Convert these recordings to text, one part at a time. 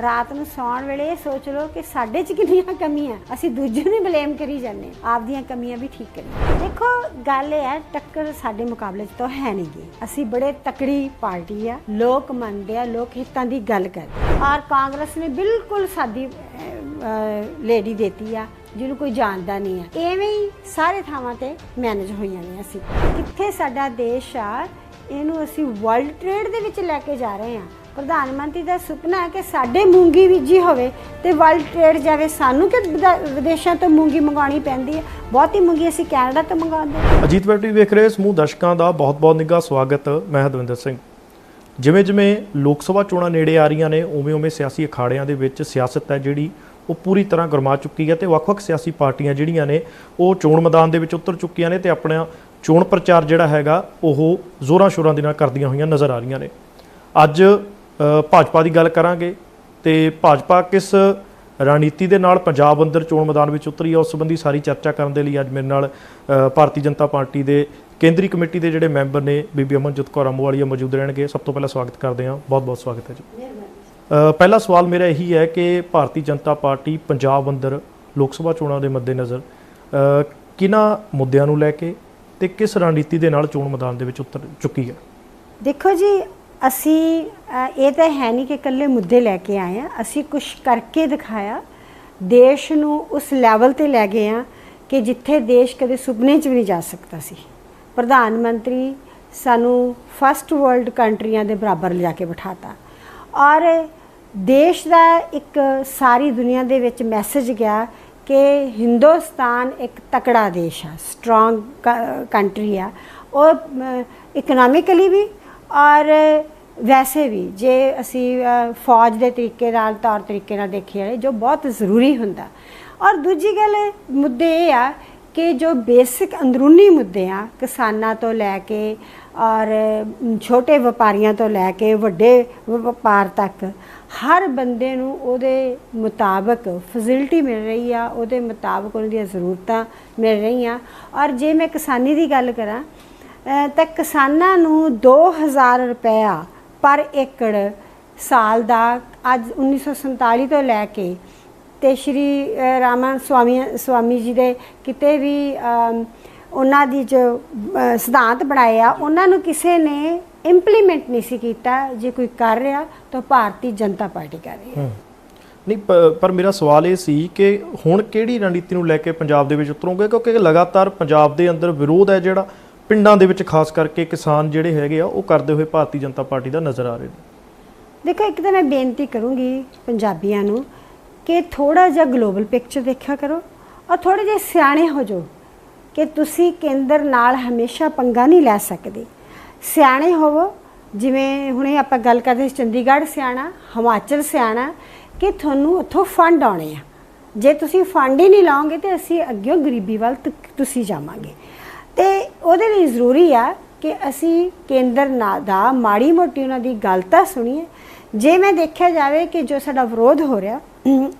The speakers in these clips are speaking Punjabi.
ਰਾਤ ਨੂੰ ਸੌਣ ਵੇਲੇ ਇਹ ਸੋਚ ਲਓ ਕਿ ਸਾਡੇ 'ਚ ਕਿੰਨੀਆਂ ਕਮੀਆਂ, ਅਸੀਂ ਦੂਜੇ ਨੂੰ ਬਲੇਮ ਕਰੀ ਜਾਂਦੇ ਹਾਂ। ਆਪਦੀਆਂ ਕਮੀਆਂ ਵੀ ਠੀਕ ਕਰੀਏ। ਦੇਖੋ, ਗੱਲ ਇਹ ਹੈ, ਟੱਕਰ ਸਾਡੇ ਮੁਕਾਬਲੇ 'ਚ ਤਾਂ ਹੈ ਨਹੀਂ ਗੀ। ਅਸੀਂ ਬੜੇ ਤਕੜੀ ਪਾਰਟੀ ਆ, ਲੋਕ ਮੰਨਦੇ ਆ, ਲੋਕ ਹਿੱਤਾਂ ਦੀ ਗੱਲ ਕਰਦੇ ਔਰ ਕਾਂਗਰਸ ਨੇ ਬਿਲਕੁਲ ਸਾਡੀ ਲੇਡੀ ਦੇਤੀ ਆ, ਜਿਹਨੂੰ ਕੋਈ ਜਾਣਦਾ ਨਹੀਂ ਆ। ਐਵੇਂ ਹੀ ਸਾਰੇ ਥਾਵਾਂ ਤੇ ਮੈਨੇਜ ਹੋਈਆਂ ਨੇ ਅਸੀਂ। ਕਿੱਥੇ ਸਾਡਾ ਦੇਸ਼ ਆ, ਇਹਨੂੰ ਅਸੀਂ ਵਰਲਡ ਟ੍ਰੇਡ ਦੇ ਵਿੱਚ ਲੈ ਕੇ ਜਾ ਰਹੇ ਹਾਂ ਪ੍ਰਧਾਨ ਮੰਤਰੀ ਦਾ ਸੁਪਨਾ ਹੈ ਕਿ ਸਾਡੇ ਮੂੰਗੀ ਬੀਜੀ ਹੋਵੇ ਤੇ ਵਰਲਡ ਟ੍ਰੇਡ ਜਾਵੇ। ਸਾਨੂੰ ਕਿ ਵਿਦਾ- ਵਿਦੇਸ਼ਾਂ ਤੋਂ ਮੂੰਗੀ ਮੰਗਾਉਣੀ ਪੈਂਦੀ ਹੈ? ਬਹੁਤੀ ਮੂੰਗੀ ਅਸੀਂ ਕੈਨੇਡਾ ਤੋਂ ਮੰਗਾਉਂਦੇ ਹਾਂ। ਅਜੀਤ ਵੈਬ ਟੀਵੀ ਵੇਖ ਰਹੇ ਸਮੂਹ ਦਰਸ਼ਕਾਂ ਦਾ ਬਹੁਤ-ਬਹੁਤ ਨਿੱਘਾ ਸਵਾਗਤ। ਮੈਂ ਹਰਦਵਿੰਦਰ ਸਿੰਘ। ਜਿਵੇਂ ਜਿਵੇਂ ਲੋਕ ਸਭਾ ਚੋਣਾਂ ਨੇੜੇ ਆ ਰਹੀਆਂ ਨੇ, ਉਵੇਂ-ਉਵੇਂ ਸਿਆਸੀ ਅਖਾੜਿਆਂ ਦੇ ਵਿੱਚ ਸਿਆਸਤ ਹੈ ਜਿਹੜੀ ਉਹ ਪੂਰੀ ਤਰ੍ਹਾਂ ਗਰਮਾ ਚੁੱਕੀ ਹੈ ਤੇ ਵੱਖ-ਵੱਖ ਸਿਆਸੀ ਪਾਰਟੀਆਂ ਜਿਹੜੀਆਂ ਨੇ, ਉਹ ਚੋਣ ਮੈਦਾਨ ਦੇ ਵਿੱਚ ਉਤਰ ਚੁੱਕੀਆਂ ਨੇ ਤੇ ਆਪਣਾ ਚੋਣ ਪ੍ਰਚਾਰ ਜਿਹੜਾ ਹੈਗਾ, ਉਹ ਜ਼ੋਰਾਂ ਸ਼ੋਰਾਂ ਦੇ ਨਾਲ ਕਰਦੀਆਂ ਹੋਈਆਂ ਨਜ਼ਰ ਆ ਰਹੀਆਂ ਨੇ। ਅੱਜ ਭਾਜਪਾ ਦੀ ਗੱਲ ਕਰਾਂਗੇ ਤੇ ਭਾਜਪਾ ਕਿਸ ਰਣਨੀਤੀ ਦੇ ਨਾਲ ਪੰਜਾਬ ਅੰਦਰ ਚੋਣ ਮੈਦਾਨ ਵਿੱਚ ਉਤਰੀ ਹੈ ਉਸ ਸੰਬੰਧੀ ਸਾਰੀ ਚਰਚਾ ਕਰਨ ਦੇ ਲਈ ਅੱਜ ਮੇਰੇ ਨਾਲ ਭਾਰਤੀ ਜਨਤਾ ਪਾਰਟੀ ਦੇ ਕੇਂਦਰੀ ਕਮੇਟੀ ਦੇ ਜਿਹੜੇ ਮੈਂਬਰ ਨੇ ਬੀਬੀ ਅਮਨਜੋਤ ਕੌਰ ਅੰਮਵਾਲੀਆ ਮੌਜੂਦ ਰਹਿਣਗੇ। ਸਭ ਤੋਂ ਪਹਿਲਾਂ ਸਵਾਗਤ ਕਰਦੇ ਹਾਂ। ਬਹੁਤ ਬਹੁਤ ਸਵਾਗਤ ਹੈ ਜੀ। ਪਹਿਲਾ ਸਵਾਲ ਮੇਰਾ ਇਹੀ ਹੈ ਕਿ ਭਾਰਤੀ ਜਨਤਾ ਪਾਰਟੀ ਪੰਜਾਬ ਅੰਦਰ ਲੋਕ ਸਭਾ ਚੋਣਾਂ ਦੇ ਮੱਦੇਨਜ਼ਰ ਕਿਹਨਾਂ ਮੁੱਦਿਆਂ ਨੂੰ ਲੈ ਕੇ ਤੇ ਕਿਸ ਰਣਨੀਤੀ ਦੇ ਨਾਲ ਚੋਣ ਮੈਦਾਨ ਦੇ ਵਿੱਚ ਉਤਰ ਚੁੱਕੀ ਹੈ? ਦੇਖੋ ਜੀ ਅਸੀਂ ਇਹ ਤਾਂ ਹੈ ਨਹੀਂ ਕਿ ਇਕੱਲੇ ਮੁੱਦੇ ਲੈ ਕੇ ਆਏ ਆ ਅਸੀਂ ਕੁਝ ਕਰਕੇ ਦਿਖਾਇਆ। ਦੇਸ਼ ਨੂੰ ਉਸ ਲੈਵਲ ਤੇ ਲੈ ਗਏ ਆ ਕਿ ਜਿੱਥੇ ਦੇਸ਼ ਕਦੇ ਸੁਪਨੇ 'ਚ ਵੀ ਨਹੀਂ ਜਾ ਸਕਦਾ ਸੀ। ਪ੍ਰਧਾਨ ਮੰਤਰੀ ਸਾਨੂੰ ਫਸਟ ਵਰਲਡ ਕੰਟਰੀਆਂ ਦੇ ਬਰਾਬਰ ਲਿਜਾ ਕੇ ਬਿਠਾਤਾ। ਔਰ ਦੇਸ਼ ਦਾ ਇੱਕ ਸਾਰੀ ਦੁਨੀਆ ਦੇ ਵਿੱਚ ਮੈਸੇਜ ਗਿਆ ਕਿ ਹਿੰਦੁਸਤਾਨ ਇੱਕ ਤਕੜਾ ਦੇਸ਼ ਆ ਸਟਰੋਂਗ ਕੰਟਰੀ ਆ। ਔਰ ਇਕਨੋਮਿਕਲੀ ਵੀ ਔਰ ਵੈਸੇ ਵੀ ਜੇ ਅਸੀਂ ਫੌਜ ਦੇ ਤਰੀਕੇ ਨਾਲ, ਤੌਰ ਤਰੀਕੇ ਨਾਲ ਦੇਖੀਏ ਜੋ ਬਹੁਤ ਜ਼ਰੂਰੀ ਹੁੰਦਾ। ਔਰ ਦੂਜੀ ਗੱਲ, ਮੁੱਦੇ ਇਹ ਆ ਕਿ ਜੋ ਬੇਸਿਕ ਅੰਦਰੂਨੀ ਮੁੱਦੇ ਆ, ਕਿਸਾਨਾਂ ਤੋਂ ਲੈ ਕੇ ਔਰ ਛੋਟੇ ਵਪਾਰੀਆਂ ਤੋਂ ਲੈ ਕੇ ਵੱਡੇ ਵਪਾਰ ਤੱਕ, ਹਰ ਬੰਦੇ ਨੂੰ ਉਹਦੇ ਮੁਤਾਬਕ ਫੈਸਿਲਿਟੀ ਮਿਲ ਰਹੀ ਆ, ਉਹਦੇ ਮੁਤਾਬਕ ਉਹਨਾਂ ਦੀਆਂ ਜ਼ਰੂਰਤਾਂ ਮਿਲ ਰਹੀਆਂ। ਔਰ ਜੇ ਮੈਂ ਕਿਸਾਨੀ ਦੀ ਗੱਲ ਕਰਾਂ ਤਾਂ ਕਿਸਾਨਾਂ ਨੂੰ 2000 ਰੁਪਇਆ ਪਰ ਏਕੜ ਸਾਲ ਦਾ ਅੱਜ 1947 ਤੋਂ ਲੈ ਕੇ ਤੇ ਸ਼੍ਰੀ ਅ, ਰਾਮਨ ਸਵਾਮੀ ਸਵਾਮੀ ਜੀ ਦੇ ਕਿਤੇ ਵੀ ਉਹਨਾਂ ਦੀ ਜੋ ਸਿਧਾਂਤ ਬਣਾਏ ਆ ਉਹਨਾਂ ਨੂੰ ਕਿਸੇ ਨੇ ਇੰਪਲੀਮੈਂਟ ਨਹੀਂ ਸੀ ਕੀਤਾ ਜੇ ਕੋਈ ਕਰ ਰਿਹਾ ਤਾਂ ਭਾਰਤੀ ਜਨਤਾ ਪਾਰਟੀ ਕਰ ਰਹੀ ਹੈ। ਨਹੀਂ ਪਰ ਮੇਰਾ ਸਵਾਲ ਇਹ ਸੀ ਕਿ ਹੁਣ ਕਿਹੜੀ ਰਣਨੀਤੀ ਨੂੰ ਲੈ ਕੇ ਪੰਜਾਬ ਦੇ ਵਿੱਚ ਉਤਰੋਗੇ? ਕਿਉਂਕਿ ਲਗਾਤਾਰ ਪੰਜਾਬ ਦੇ ਅੰਦਰ ਵਿਰੋਧ ਹੈ ਜਿਹੜਾ ਪਿੰਡਾਂ ਦੇ ਵਿੱਚ ਖਾਸ ਕਰਕੇ ਕਿਸਾਨ ਜਿਹੜੇ ਹੈਗੇ ਆ, ਉਹ ਕਰਦੇ ਹੋਏ ਭਾਰਤੀ ਜਨਤਾ ਪਾਰਟੀ ਦਾ ਨਜ਼ਰ ਆ ਰਹੇ ਨੇ। ਦੇਖੋ, ਇੱਕ ਤਾਂ ਮੈਂ ਬੇਨਤੀ ਕਰੂੰਗੀ ਪੰਜਾਬੀਆਂ ਨੂੰ ਕਿ ਥੋੜਾ ਜਿਹਾ ਗਲੋਬਲ ਪਿਕਚਰ ਦੇਖਿਆ ਕਰੋ ਔਰ ਥੋੜੇ ਜਿਹੇ ਸਿਆਣੇ ਹੋ ਜਾਓ ਕਿ ਤੁਸੀਂ ਕੇਂਦਰ ਨਾਲ ਹਮੇਸ਼ਾ ਪੰਗਾ ਨਹੀਂ ਲੈ ਸਕਦੇ। ਸਿਆਣੇ ਹੋਵੋ, ਜਿਵੇਂ ਹੁਣੇ ਆਪਾਂ ਗੱਲ ਕਰਦੇ ਸੀ, ਚੰਡੀਗੜ੍ਹ ਸਿਆਣਾ, ਹਿਮਾਚਲ ਸਿਆਣਾ, ਕਿ ਤੁਹਾਨੂੰ ਉੱਥੋਂ ਫੰਡ ਆਉਣੇ ਆ। ਜੇ ਤੁਸੀਂ ਫੰਡ ਹੀ ਨਹੀਂ ਲਾਓਗੇ ਤੇ ਅਸੀਂ ਅੱਗੇ ਗਰੀਬੀ ਵੱਲ ਤੁਸੀਂ ਜਾਵਾਂਗੇ। ਤੇ ਉਹਦੇ ਲਈ ਜ਼ਰੂਰੀ ਆ ਕਿ ਅਸੀਂ ਕੇਂਦਰ ਨਾ ਦਾ ਮਾੜੀ ਮੋਟੀ ਉਹਨਾਂ ਦੀ ਗੱਲ ਤਾਂ ਸੁਣੀਏ। ਜੇ ਮੈਂ ਦੇਖਿਆ ਜਾਵੇ ਕਿ ਜੋ ਸਾਡਾ ਵਿਰੋਧ ਹੋ ਰਿਹਾ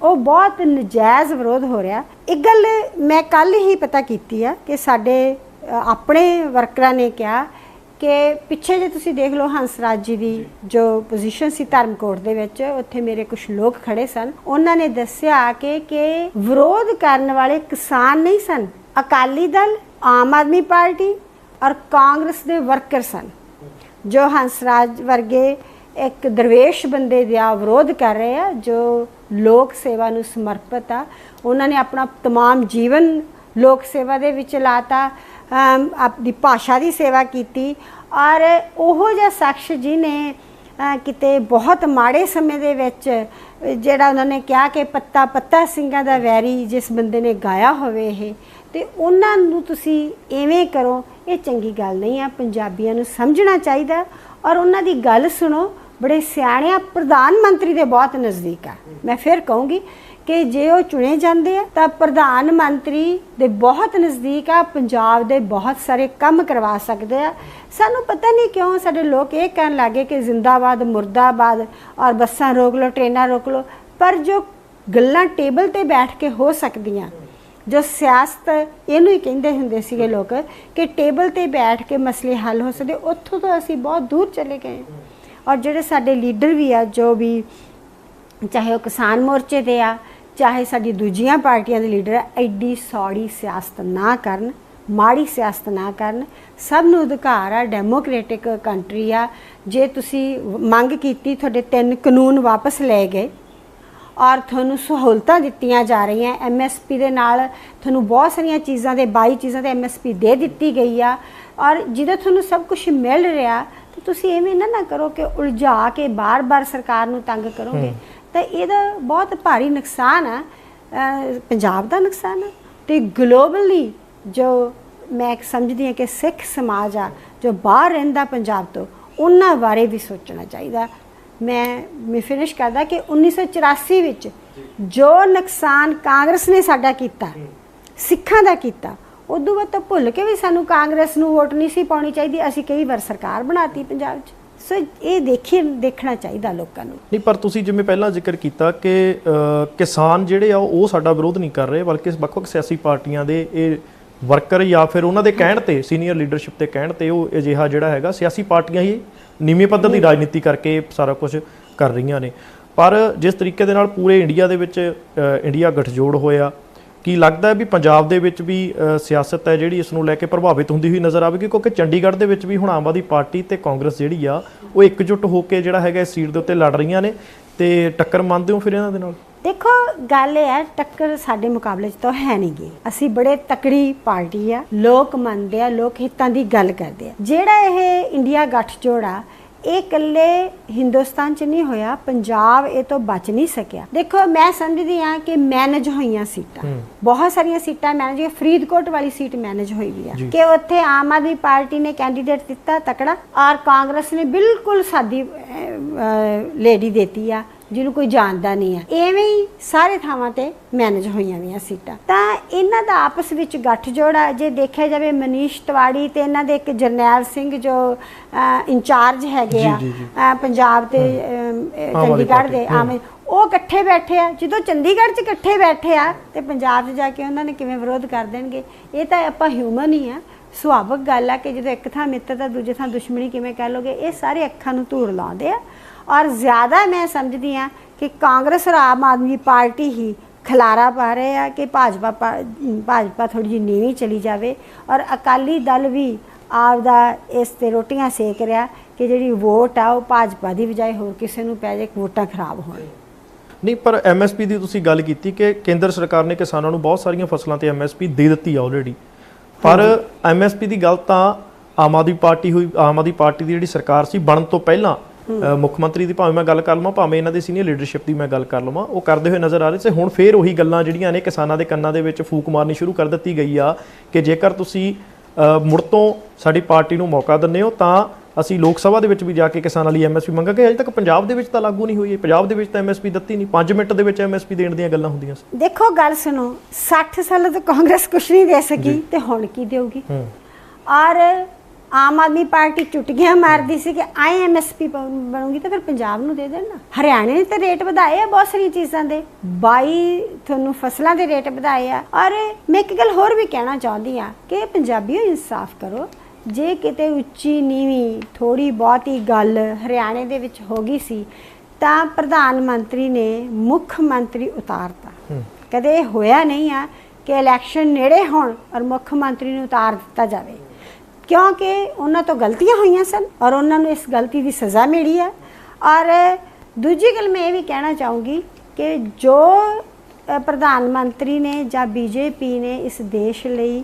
ਉਹ ਬਹੁਤ ਨਜਾਇਜ਼ ਵਿਰੋਧ ਹੋ ਰਿਹਾ। ਇੱਕ ਗੱਲ ਮੈਂ ਕੱਲ ਹੀ ਪਤਾ ਕੀਤੀ ਆ ਕਿ ਸਾਡੇ ਆਪਣੇ ਵਰਕਰਾਂ ਨੇ ਕਿਹਾ ਕਿ ਪਿੱਛੇ ਜੇ ਤੁਸੀਂ ਦੇਖ ਲਓ ਹੰਸਰਾਜ ਜੀ ਦੀ ਜੋ। ਪੋਜੀਸ਼ਨ ਸੀ ਧਰਮਕੋਟ ਦੇ ਵਿੱਚ ਉੱਥੇ ਮੇਰੇ ਕੁਝ ਲੋਕ ਖੜੇ ਸਨ। ਉਹਨਾਂ ਨੇ ਦੱਸਿਆ ਕਿ ਕਿ ਵਿਰੋਧ ਕਰਨ ਵਾਲੇ ਕਿਸਾਨ ਨਹੀਂ ਸਨ। ਅਕਾਲੀ ਦਲ ਆਮ ਆਦਮੀ ਪਾਰਟੀ ਔਰ ਕਾਂਗਰਸ ਦੇ ਵਰਕਰ ਸਨ ਜੋ ਹੰਸਰਾਜ ਵਰਗੇ ਇੱਕ ਦਰਵੇਸ਼ ਬੰਦੇ ਦਾ ਵਿਰੋਧ ਕਰ ਰਹੇ ਆ ਜੋ ਲੋਕ ਸੇਵਾ ਨੂੰ ਸਮਰਪਿਤ ਆ ਉਹਨਾਂ ਨੇ ਆਪਣਾ तमाम ਜੀਵਨ ਲੋਕ ਸੇਵਾ ਦੇ ਵਿੱਚ ਲਾਤਾ ਅਮ, ਆਪਣੀ ਭਾਸ਼ਾ ਦੀ ਸੇਵਾ ਕੀਤੀ ਔਰ ਉਹੋ ਜਿਹਾ ਸ਼ਖਸ ਜਿਹਨੇ ਅ, ਕਿਤੇ ਬਹੁਤ ਮਾੜੇ ਸਮੇਂ ਦੇ ਵਿੱਚ ਅ, ਜਿਹੜਾ ਉਹਨਾਂ ਨੇ ਕਿਹਾ ਕਿ ਪੱਤਾ ਪੱਤਾ ਸਿੰਘਾਂ ਦਾ ਵੈਰੀ ਜਿਸ ਬੰਦੇ ਨੇ ਗਾਇਆ ਹੋਵੇ ਇਹ ਤੇ ਉਹਨਾਂ ਨੂੰ ਤੁਸੀਂ ਐਵੇਂ ਕਰੋ, ਇਹ ਚੰਗੀ ਗੱਲ ਨਹੀਂ ਆ, ਪੰਜਾਬੀਆਂ ਨੂੰ ਸਮਝਣਾ ਚਾਹੀਦਾ ਔਰ ਉਹਨਾਂ ਦੀ ਗੱਲ ਸੁਣੋ, ਬੜੇ ਸਿਆਣੇ ਆ, ਪ੍ਰਧਾਨ ਮੰਤਰੀ ਦੇ ਬਹੁਤ ਨਜ਼ਦੀਕ ਆ। ਮੈਂ ਫਿਰ ਕਹੂੰਗੀ ਕਿ ਜੇ ਉਹ ਚੁਣੇ ਜਾਂਦੇ ਆ, ਤਾਂ ਪ੍ਰਧਾਨ ਮੰਤਰੀ ਦੇ ਬਹੁਤ ਨਜ਼ਦੀਕ ਆ, ਪੰਜਾਬ ਦੇ ਬਹੁਤ ਸਾਰੇ ਕੰਮ ਕਰਵਾ ਸਕਦੇ ਆ। ਸਾਨੂੰ ਪਤਾ ਨਹੀਂ ਕਿਉਂ ਸਾਡੇ ਲੋਕ ਇਹ ਕਹਿਣ ਲੱਗੇ ਕਿ ਜ਼ਿੰਦਾਬਾਦ, ਮੁਰਦਾਬਾਦ ਔਰ ਬੱਸਾਂ ਰੋਕ ਲਓ, ਟ੍ਰੇਨਾਂ ਰੋਕ ਲਓ, ਪਰ ਜੋ ਗੱਲਾਂ ਟੇਬਲ ਤੇ ਬੈਠ ਕੇ ਹੋ ਸਕਦੀਆਂ ਜੋ ਸਿਆਸਤ, ਇਹਨੂੰ ਹੀ ਕਹਿੰਦੇ ਹੁੰਦੇ ਸੀਗੇ ਲੋਕ ਕਿ ਟੇਬਲ ਤੇ ਬੈਠ ਕੇ ਮਸਲੇ ਹੱਲ ਹੋ ਸਕਦੇ, ਉੱਥੋਂ ਤੋਂ ਅਸੀਂ ਬਹੁਤ ਦੂਰ ਚਲੇ ਗਏ। ਔਰ ਜਿਹੜੇ ਸਾਡੇ ਲੀਡਰ ਵੀ ਆ, ਜੋ ਵੀ ਚਾਹੇ ਉਹ ਕਿਸਾਨ ਮੋਰਚੇ ਦੇ ਆ, ਚਾਹੇ ਸਾਡੀ ਦੂਜੀਆਂ ਪਾਰਟੀਆਂ ਦੇ ਲੀਡਰ ਆ, ਐਡੀ ਸੌੜੀ ਸਿਆਸਤ ਨਾ ਕਰਨ, ਮਾੜੀ ਸਿਆਸਤ ਨਾ ਕਰਨ। ਸਭ ਨੂੰ ਅਧਿਕਾਰ ਆ, ਡੈਮੋਕ੍ਰੈਟਿਕ ਕੰਟਰੀ ਆ। ਜੇ ਤੁਸੀਂ ਮੰਗ ਕੀਤੀ, ਤੁਹਾਡੇ ਤਿੰਨ ਕਾਨੂੰਨ ਵਾਪਸ ਲਏ ਗਏ ਔਰ ਤੁਹਾਨੂੰ ਸਹੂਲਤਾਂ ਦਿੱਤੀਆਂ ਜਾ ਰਹੀਆਂ। ਐਮਐਸਪੀ ਦੇ ਨਾਲ ਤੁਹਾਨੂੰ ਬਹੁਤ ਸਾਰੀਆਂ ਚੀਜ਼ਾਂ ਦੇ 22 ਚੀਜ਼ਾਂ ਤੇ ਐਮਐਸਪੀ ਦੇ ਦਿੱਤੀ ਗਈ ਆ। ਔਰ ਜਦੋਂ ਤੁਹਾਨੂੰ ਸਭ ਕੁਝ ਮਿਲ ਰਿਹਾ ਤੇ ਤੁਸੀਂ ਐਵੇਂ ਨਾ ਨਾ ਕਰੋ ਕਿ ਉਲਝਾ ਕੇ ਬਾਰ-ਬਾਰ ਸਰਕਾਰ ਨੂੰ ਤੰਗ ਕਰੋਗੇ। ਤਾਂ ਇਹਦਾ ਬਹੁਤ ਭਾਰੀ ਨੁਕਸਾਨ ਆ। ਪੰਜਾਬ ਦਾ ਨੁਕਸਾਨ ਆ ਤੇ ਗਲੋਬਲੀ ਜੋ ਮੈਂ ਸਮਝਦੀ ਹਾਂ ਕਿ ਸਿੱਖ ਸਮਾਜ ਆ ਜੋ ਬਾਹਰ ਰਹਿੰਦਾ ਪੰਜਾਬ ਤੋਂ ਉਹਨਾਂ ਬਾਰੇ ਵੀ ਸੋਚਣਾ ਚਾਹੀਦਾ। ਮੈਂ ਮੈਂ ਫਿਨਿਸ਼ ਕਰਦਾ ਕਿ 1984 ਵਿੱਚ ਜੋ ਨੁਕਸਾਨ ਕਾਂਗਰਸ ਨੇ ਸਾਡਾ ਕੀਤਾ ਸਿੱਖਾਂ ਦਾ ਕੀਤਾ ਉਦੋਂ ਬਾਅਦ ਤਾਂ ਭੁੱਲ ਕੇ ਵੀ ਸਾਨੂੰ ਕਾਂਗਰਸ ਨੂੰ ਵੋਟ ਨਹੀਂ ਸੀ ਪਾਉਣੀ ਚਾਹੀਦੀ ਅਸੀਂ ਕਈ ਵਾਰ ਸਰਕਾਰ ਬਣਾਤੀ ਪੰਜਾਬ 'ਚ। ਸੋ ਇਹ ਦੇਖੀ ਦੇਖਣਾ ਚਾਹੀਦਾ ਲੋਕਾਂ ਨੂੰ। ਨਹੀਂ ਪਰ ਤੁਸੀਂ ਜਿਵੇਂ ਪਹਿਲਾਂ ਜ਼ਿਕਰ ਕੀਤਾ ਕਿ ਕਿਸਾਨ ਜਿਹੜੇ ਆ ਉਹ ਸਾਡਾ ਵਿਰੋਧ ਨਹੀਂ ਕਰ ਰਹੇ ਬਲਕਿ ਵੱਖ-ਵੱਖ ਸਿਆਸੀ ਪਾਰਟੀਆਂ ਦੇ ਇਹ ਵਰਕਰ ਜਾਂ ਫਿਰ ਉਹਨਾਂ ਦੇ ਕਹਿਣ ਤੇ ਸੀਨੀਅਰ ਲੀਡਰਸ਼ਿਪ ਦੇ ਕਹਿਣ ਤੇ ਉਹ ਅਜਿਹਾ ਜਿਹੜਾ ਹੈਗਾ ਸਿਆਸੀ ਪਾਰਟੀਆਂ ਹੀ ਨੀਵੇਂ ਪੱਧਰ ਦੀ ਰਾਜਨੀਤੀ ਕਰਕੇ ਸਾਰਾ ਕੁਝ ਕਰ ਰਹੀਆਂ ਨੇ। ਪਰ ਜਿਸ ਤਰੀਕੇ ਦੇ ਨਾਲ ਪੂਰੇ ਇੰਡੀਆ ਦੇ ਵਿੱਚ ਇੰਡੀਆ ਗਠਜੋੜ ਹੋਇਆ ਕੀ ਲੱਗਦਾ ਹੈ ਵੀ ਪੰਜਾਬ ਦੇ ਵਿੱਚ ਵੀ ਸਿਆਸਤ ਹੈ ਜਿਹੜੀ ਇਸ ਨੂੰ ਲੈ ਕੇ ਪ੍ਰਭਾਵਿਤ ਹੁੰਦੀ ਹੋਈ ਨਜ਼ਰ ਆਵੇਗੀ? ਕਿਉਂਕਿ ਚੰਡੀਗੜ੍ਹ ਦੇ ਵਿੱਚ ਵੀ ਹੁਣ ਆਮ ਆਦਮੀ ਪਾਰਟੀ ਤੇ ਕਾਂਗਰਸ ਜਿਹੜੀ ਆ ਉਹ ਇਕਜੁੱਟ ਹੋ ਕੇ ਜਿਹੜਾ ਹੈਗਾ ਇਸ ਸੀਟ ਦੇ ਉੱਤੇ ਲੜ ਰਹੀਆਂ ਨੇ ਤੇ ਟੱਕਰ ਮੰਨਦੇ ਹੋ ਫਿਰ ਇਹਨਾਂ ਦੇ ਨਾਲ? ਦੇਖੋ ਗੱਲ ਇਹ ਹੈ ਟੱਕਰ ਸਾਡੇ ਮੁਕਾਬਲੇ 'ਚ ਤਾਂ ਹੈ ਨਹੀਂਗੀ। ਅਸੀਂ ਬੜੇ ਤਕੜੀ ਪਾਰਟੀ ਆ ਲੋਕ ਮੰਨਦੇ ਆ ਲੋਕ ਹਿੱਤਾਂ ਦੀ ਗੱਲ ਕਰਦੇ ਆ। ਜਿਹੜਾ ਇਹ ਇੰਡੀਆ ਗੱਠਜੋੜ ਆ ਇਹ ਇਕੱਲੇ ਹਿੰਦੁਸਤਾਨ 'ਚ ਨਹੀਂ ਹੋਇਆ ਪੰਜਾਬ ਇਹ ਤੋਂ ਬਚ ਨਹੀਂ ਸਕਿਆ। ਦੇਖੋ ਮੈਂ ਸਮਝਦੀ ਆ ਕਿ ਮੈਨੇਜ ਹੋਈਆਂ ਸੀਟਾਂ। ਬਹੁਤ ਸਾਰੀਆਂ ਸੀਟਾਂ ਮੈਨੇਜ ਹੋਈਆਂ। ਫਰੀਦਕੋਟ ਵਾਲੀ ਸੀਟ ਮੈਨੇਜ ਹੋਈ ਵੀ ਆ। ਕਿ ਉੱਥੇ ਆਮ ਆਦਮੀ ਪਾਰਟੀ ਨੇ ਕੈਂਡੀਡੇਟ ਦਿੱਤਾ ਤਕੜਾ ਔਰ ਕਾਂਗਰਸ ਨੇ ਬਿਲਕੁਲ ਸਾਦੀ ਲੇਡੀ ਦੇਤੀ ਆ। ਜਿਹਨੂੰ ਕੋਈ ਜਾਣਦਾ ਨਹੀਂ ਆ ਐਵੇਂ ਹੀ ਸਾਰੇ ਥਾਵਾਂ ਤੇ ਮੈਨੇਜ ਹੋਈਆਂ ਵੀਆਂ ਸੀਟਾਂ। ਤਾਂ ਇਹਨਾਂ ਦਾ ਆਪਸ ਵਿੱਚ ਗੱਠਜੋੜ ਆ। ਜੇ ਦੇਖਿਆ ਜਾਵੇ ਮਨੀਸ਼ ਤਿਵਾੜੀ ਤੇ ਇਹਨਾਂ ਦੇ ਇੱਕ ਜਰਨੈਲ ਸਿੰਘ ਜੋ ਇੰਚਾਰਜ ਹੈਗੇ ਆ ਪੰਜਾਬ ਤੇ ਚੰਡੀਗੜ੍ਹ ਦੇ ਆਮ ਉਹ ਇਕੱਠੇ ਬੈਠੇ ਆ। ਜਦੋਂ ਚੰਡੀਗੜ੍ਹ 'ਚ ਇਕੱਠੇ ਬੈਠੇ ਆ ਤੇ ਪੰਜਾਬ 'ਚ ਜਾ ਕੇ ਉਹਨਾਂ ਨੇ ਕਿਵੇਂ ਵਿਰੋਧ ਕਰ ਦੇਣਗੇ? ਇਹ ਤਾਂ ਆਪਾਂ ਹਿਊਮਨ ਹੀ ਆ। ਸੁਭਾਵਿਕ ਗੱਲ ਆ ਕਿ ਜਦੋਂ ਇੱਕ ਥਾਂ ਮਿੱਤਰਤਾ ਦੂਜੇ ਥਾਂ ਦੁਸ਼ਮਣੀ ਕਿਵੇਂ ਕਹਿ ਲੋਗੇ? ਇਹ ਸਾਰੇ ਅੱਖਾਂ ਨੂੰ ਧੂੜ ਲਾਉਂਦੇ ਆ। ਔਰ ਜ਼ਿਆਦਾ ਮੈਂ ਸਮਝਦੀ ਆ ਕਿ ਕਾਂਗਰਸ ਔਰ ਆਮ ਆਦਮੀ ਪਾਰਟੀ ਹੀ ਖਲਾਰਾ ਪਾ ਰਹੇ ਆ ਕਿ ਭਾਜਪਾ ਭਾਜਪਾ ਥੋੜੀ ਜਿਹੀ ਨੀਵੀਂ ਚਲੀ ਜਾਵੇ ਔਰ ਅਕਾਲੀ ਦਲ ਵੀ ਆਪਦਾ ਇਸ ਤੇ ਰੋਟੀਆਂ ਸੇਕ ਰਿਹਾ ਕਿ ਜਿਹੜੀ ਵੋਟ ਆ ਉਹ ਭਾਜਪਾ ਦੀ ਬਜਾਏ ਹੋਰ ਕਿਸੇ ਨੂੰ ਪੈ ਜਾਏ ਵੋਟਾਂ ਖਰਾਬ ਹੋਣ। ਨਹੀਂ ਪਰ ਐਮਐਸਪੀ ਦੀ ਤੁਸੀਂ ਗੱਲ ਕੀਤੀ ਕਿ ਕੇਂਦਰ ਸਰਕਾਰ ਨੇ ਕਿਸਾਨਾਂ ਨੂੰ ਬਹੁਤ ਸਾਰੀਆਂ ਫਸਲਾਂ ਤੇ ਐਮਐਸਪੀ ਦੇ ਦਿੱਤੀ ਆ ਆਲਰੇਡੀ ਪਰ ਐਮਐਸਪੀ ਦੀ ਗੱਲ ਤਾਂ ਆਮ ਆਦਮੀ ਪਾਰਟੀ ਹੋਈ ਆਮ ਆਦਮੀ ਪਾਰਟੀ ਦੀ ਜਿਹੜੀ ਸਰਕਾਰ ਸੀ ਬਣਨ ਤੋਂ ਪਹਿਲਾਂ ਮੁੱਖ ਮੰਤਰੀ ਦੀ ਭਾਵੇਂ ਮੈਂ ਗੱਲ ਕਰ ਲਵਾਂ ਭਾਵੇਂ ਇਹਨਾਂ ਦੇ ਸੀਨੀਅਰ ਲੀਡਰਸ਼ਿਪ ਦੀ ਮੈਂ ਗੱਲ ਕਰ ਲਵਾਂ ਉਹ ਕਰਦੇ ਹੋਏ ਨਜ਼ਰ ਆ ਰਹੇ ਸੀ। ਹੁਣ ਫੇਰ ਉਹੀ ਗੱਲਾਂ ਜਿਹੜੀਆਂ ਨੇ ਕਿਸਾਨਾਂ ਦੇ ਕੰਨਾਂ ਦੇ ਵਿੱਚ ਫੂਕ ਮਾਰਨੀ ਸ਼ੁਰੂ ਕਰ ਦਿੱਤੀ ਗਈ ਆ ਕਿ ਜੇਕਰ ਤੁਸੀਂ ਮੁੜ ਤੋਂ ਸਾਡੀ ਪਾਰਟੀ ਨੂੰ ਮੌਕਾ ਦਿੰਦੇ ਹੋ ਤਾਂ ਅਸੀਂ ਲੋਕ ਸਭਾ ਦੇ ਵਿੱਚ ਵੀ ਜਾ ਕੇ ਕਿਸਾਨਾਂ ਲਈ ਐਮਐਸਪੀ ਮੰਗਾਂਗੇ। ਅਜੇ ਤੱਕ ਪੰਜਾਬ ਦੇ ਵਿੱਚ ਤਾਂ ਲਾਗੂ ਨਹੀਂ ਹੋਈ ਹੈ। ਪੰਜਾਬ ਦੇ ਵਿੱਚ ਤਾਂ ਐਮਐਸਪੀ ਦਿੱਤੀ ਨਹੀਂ। 5 ਮਿੰਟ ਦੇ ਵਿੱਚ ਐਮਐਸਪੀ ਦੇਣ ਦੀਆਂ ਗੱਲਾਂ ਹੁੰਦੀਆਂ ਸੀ। ਦੇਖੋ ਗੱਲ ਸੁਣੋ। 60 ਸਾਲਾਂ ਤੋਂ ਕਾਂਗਰਸ ਕੁਛ ਨਹੀਂ ਦੇ ਸਕੀ ਤੇ ਹੁਣ ਕੀ ਦੇਊਗੀ? ਔਰ ਆਮ ਆਦਮੀ ਪਾਰਟੀ ਚੁਟਕੀਆਂ ਮਾਰਦੀ ਸੀ ਕਿ ਆਈ ਐਮਐਸਪੀ ਬਣੂਗੀ ਤਾਂ ਫਿਰ ਪੰਜਾਬ ਨੂੰ ਦੇ ਦੇਣ ਨਾ। ਹਰਿਆਣੇ ਨੇ ਤਾਂ ਰੇਟ ਵਧਾਏ ਆ ਬਹੁਤ ਸਾਰੀਆਂ ਚੀਜ਼ਾਂ ਦੇ। 22 ਤੁਹਾਨੂੰ ਫਸਲਾਂ ਦੇ ਰੇਟ ਵਧਾਏ ਆ। ਔਰ ਮੈਂ ਇੱਕ ਗੱਲ ਹੋਰ ਵੀ ਕਹਿਣਾ ਚਾਹੁੰਦੀ ਆ ਕਿ ਪੰਜਾਬੀਓ ਇਨਸਾਫ ਕਰੋ। ਜੇ ਕਿਤੇ ਉੱਚੀ ਨੀਵੀਂ ਥੋੜੀ ਬਹੁਤੀ ਗੱਲ ਹਰਿਆਣੇ ਦੇ ਵਿੱਚ ਹੋ ਗਈ ਸੀ ਤਾਂ ਪ੍ਰਧਾਨ ਮੰਤਰੀ ਨੇ ਮੁੱਖ ਮੰਤਰੀ ਉਤਾਰਤਾ। ਕਦੇ ਹੋਇਆ ਨਹੀਂ ਆ ਕਿ ਇਲੈਕਸ਼ਨ ਨੇੜੇ ਹੋਣ ਔਰ ਮੁੱਖ ਮੰਤਰੀ ਨੂੰ ਉਤਾਰ ਦਿੱਤਾ ਜਾਵੇ। ਕਿਉਂਕਿ ਉਹਨਾਂ ਤੋਂ ਗਲਤੀਆਂ ਹੋਈਆਂ ਸਨ ਔਰ ਉਹਨਾਂ ਨੂੰ ਇਸ ਗਲਤੀ ਦੀ ਸਜ਼ਾ ਮਿਲੀ ਹੈ। ਔਰ ਦੂਜੀ ਗੱਲ ਮੈਂ ਇਹ ਵੀ ਕਹਿਣਾ ਚਾਹੂੰਗੀ ਕਿ ਜੋ ਪ੍ਰਧਾਨ ਮੰਤਰੀ ਨੇ ਜਾਂ ਬੀਜੇਪੀ ਨੇ ਇਸ ਦੇਸ਼ ਲਈ